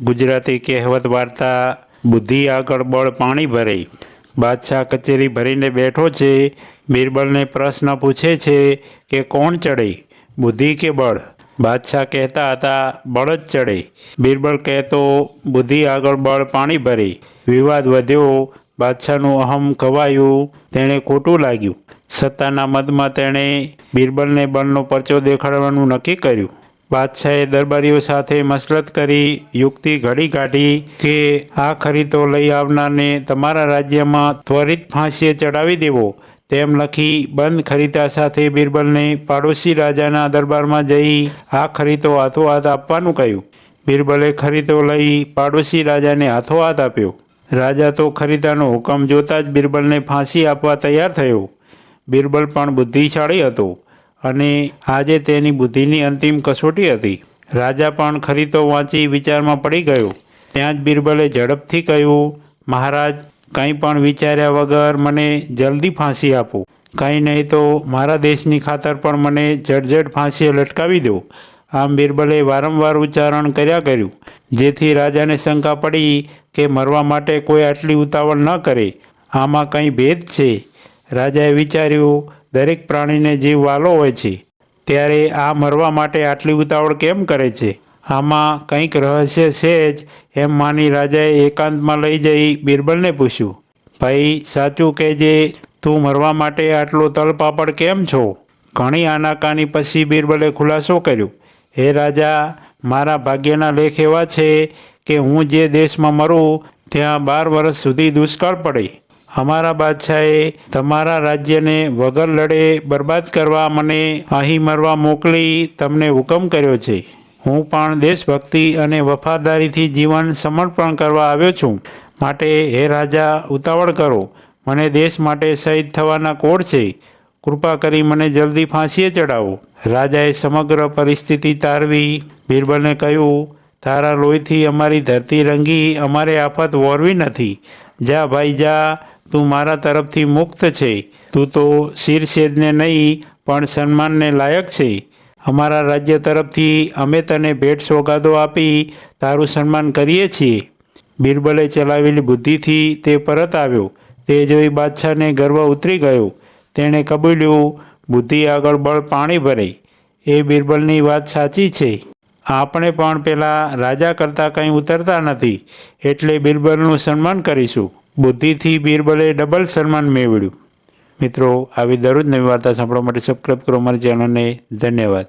ગુજરાતી કહેવત વાર્તા, બુદ્ધિ આગળ બળ પાણી ભરે. બાદશાહ કચેરી ભરીને બેઠો છે બિરબલને પ્રશ્ન પૂછે છે કે કોણ ચડે, બુદ્ધિ કે બળ? બાદશાહ કહેતા હતા, બળ જ ચડે. બિરબલ કહેતો, બુદ્ધિ આગળ બળ પાણી ભરે. વિવાદ વધ્યો, બાદશાહનું અહમ ખવાયું, તેણે ખોટું લાગ્યું. સત્તાના મદમાં તેણે બિરબલને બળનો પરચો દેખાડવાનું નક્કી કર્યું. બાદશાહે દરબારીઓ સાથે મસલત કરી, યુક્તિ ઘડી કાઢી કે આ ખરીદો લઈ આવનારને તમારા રાજ્યમાં ત્વરિત ફાંસીએ ચડાવી દેવો. તેમ લખી બંધ ખરીદા સાથે બિરબલને પાડોશી રાજાના દરબારમાં જઈ આ ખરીતો હાથોહાથ આપવાનું કહ્યું. બિરબલે ખરીતો લઈ પાડોશી રાજાને હાથોહાથ આપ્યો. રાજા તો ખરીદાનો હુકમ જોતા જ બિરબલને ફાંસી આપવા તૈયાર થયો. બિરબલ પણ બુદ્ધિશાળી હતો. અને આજે તેની બુદ્ધિની અંતિમ કસોટી હતી. રાજા પણ ખરી તો વાંચી વિચારમાં પડી ગયો. ત્યાં જ બિરબલે ઝડપથી કહ્યું, મહારાજ, કંઈ પણ વિચાર્યા વગર મને જલ્દી ફાંસી આપો. કંઈ નહીં તો મારા દેશની ખાતર પણ મને જડજડ ફાંસીએ લટકાવી દો. આમ બિરબલે વારંવાર ઉચ્ચારણ કર્યા કર્યું, જેથી રાજાને શંકા પડી કે મરવા માટે કોઈ આટલી ઉતાવળ ન કરે. આમાં કંઈ ભેદ છે? રાજાએ વિચાર્યું દરેક પ્રાણીને જીવ વાલો હોય છે. ત્યારે આ મરવા માટે આટલી ઉતાવળ કેમ કરે છે? આમાં કંઈક રહસ્ય છે જ એમ માની રાજાએ એકાંતમાં લઈ જઈ બિરબલને પૂછ્યું. ભાઈ, સાચું કે જે તું મરવા માટે આટલો તલપાપડ કેમ છો? ઘણી આનાકાની પછી બિરબલે ખુલાસો કર્યો. હે રાજા, મારા ભાગ્યના લેખ એવા છે કે હું જે દેશમાં મરું, ત્યાં બાર વર્ષ સુધી દુષ્કાળ પડે. અમારા બાદશાહે તમારા રાજ્યને વગર લડે બરબાદ કરવા મને અહીં મરવા મોકલી તમને હુકમ કર્યો છે. હું પણ દેશભક્તિ અને વફાદારીથી જીવન સમર્પણ કરવા આવ્યો છું. માટે હે રાજા, ઉતાવળ કરો. મને દેશ માટે શહીદ થવાના કોડ છે. કૃપા કરી મને જલ્દી ફાંસીએ ચડાવો રાજાએ સમગ્ર પરિસ્થિતિ તારવી. બિરબલને કહ્યું, તારા લોહીથી અમારી ધરતી રંગી, અમારે આફત વોરવી નથી. જા ભાઈ, જા. તું મારા તરફથી મુક્ત છે. તું તો શિરછેદને નહીં, પણ સન્માનને લાયક છે. અમારા રાજ્ય તરફથી અમે તને ભેટ સોગાદો આપી તારું સન્માન કરીએ છીએ. બિરબલે ચલાવેલી બુદ્ધિથી તે પરત આવ્યો. તે જોઈ બાદશાહને ગર્વ ઉતરી ગયો. તેણે કબૂલ્યું, બુદ્ધિ આગળ બળ પાણી ભરાઈ એ બિરબલની વાત સાચી છે. આપણે પણ પેલા રાજા કરતાં કંઈ ઉતરતા નથી. એટલે બિરબલનું સન્માન કરીશું. બુદ્ધિથી બિરબલે ડબલ સન્માન મેળવ્યું. મિત્રો, આવી દરરોજ નવી વાર્તા સાંભળવા માટે સબસ્ક્રાઈબ કરો અમારી ચેનલને ધન્યવાદ.